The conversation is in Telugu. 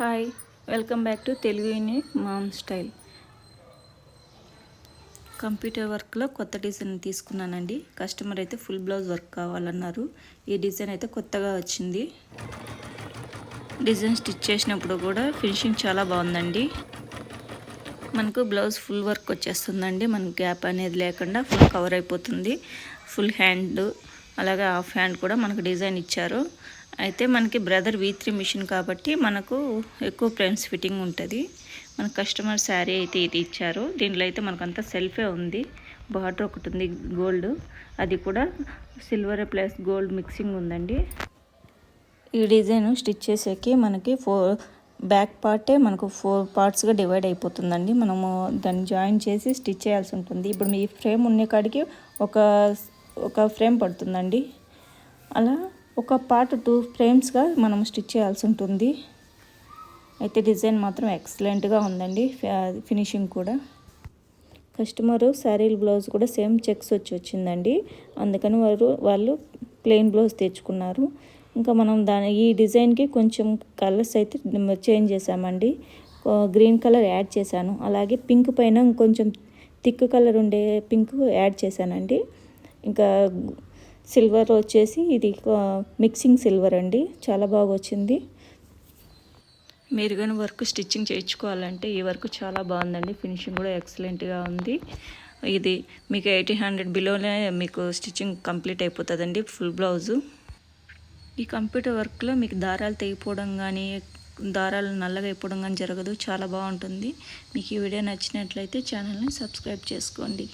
Hi welcome back to Telugu unique mom style. Computer వర్క్లో కొత్త డిజైన్ తీసుకున్నానండి. కస్టమర్ అయితే ఫుల్ బ్లౌజ్ వర్క్ కావాలన్నారు. ఈ డిజైన్ అయితే కొత్తగా వచ్చింది. డిజైన్ స్టిచ్ చేసినప్పుడు కూడా ఫినిషింగ్ చాలా బాగుందండి. మనకు బ్లౌజ్ ఫుల్ వర్క్ వచ్చేస్తుందండి. మనకు గ్యాప్ అనేది లేకుండా ఫుల్ కవర్ అయిపోతుంది. ఫుల్ హ్యాండ్ అలాగే హాఫ్ హ్యాండ్ కూడా మనకు డిజైన్ ఇచ్చారు. అయితే మనకి బ్రదర్ వీ త్రీ మిషన్ కాబట్టి మనకు ఎక్కువ ఫ్రెండ్స్ ఫిట్టింగ్ ఉంటుంది. మన కస్టమర్ శారీ అయితే ఇది ఇచ్చారు. దీంట్లో అయితే మనకంతా సెల్ఫే ఉంది. బార్డర్ ఒకటి ఉంది గోల్డ్. అది కూడా సిల్వర్ ప్లస్ గోల్డ్ మిక్సింగ్ ఉందండి. ఈ డిజైన్ స్టిచ్ చేసేకి మనకి ఫోర్ బ్యాక్ పార్టే మనకు ఫోర్ పార్ట్స్గా డివైడ్ అయిపోతుందండి. మనము దాన్ని జాయిన్ చేసి స్టిచ్ చేయాల్సి ఉంటుంది. ఇప్పుడు మీ ఫ్రేమ్ ఉండే కాడికి ఒక ఒక ఫ్రేమ్ పడుతుందండి. అలా ఒక పార్ట్ టూ ఫ్రేమ్స్గా మనం స్టిచ్ చేయాల్సి ఉంటుంది. అయితే డిజైన్ మాత్రం ఎక్సలెంట్గా ఉందండి. ఫినిషింగ్ కూడా. కస్టమరు శారీల బ్లౌజ్ కూడా సేమ్ చెక్స్ వచ్చి వచ్చిందండి. అందుకని వారు వాళ్ళు ప్లెయిన్ బ్లౌజ్ తెచ్చుకున్నారు. ఇంకా మనం దాని ఈ డిజైన్కి కొంచెం కలర్స్ అయితే చేంజ్ చేసామండి గ్రీన్ కలర్ యాడ్ చేశాను. అలాగే పింక్ పైన కొంచెం థిక్ కలర్ ఉండే పింక్ యాడ్ చేశానండి. ఇంకా సిల్వర్ వచ్చేసి ఇది మిక్సింగ్ సిల్వర్ అండి. చాలా బాగా వచ్చింది మీరు కానీ వర్క్ స్టిచ్చింగ్ చేయించుకోవాలంటే ఈ వర్క్ చాలా బాగుందండి. ఫినిషింగ్ కూడా ఎక్సలెంట్గా ఉంది. ఇది మీకు ఎయిటీన్ హండ్రెడ్ బిలోనే మీకు స్టిచ్చింగ్ కంప్లీట్ అయిపోతుందండి ఫుల్ బ్లౌజు. ఈ కంప్యూటర్ వర్క్లో మీకు దారాలు తెగిపోవడం కానీ దారాలు నల్లగా అయిపోవడం కానీ జరగదు. చాలా బాగుంటుంది. మీకు ఈ వీడియో నచ్చినట్లయితే ఛానల్ని సబ్స్క్రైబ్ చేసుకోండి.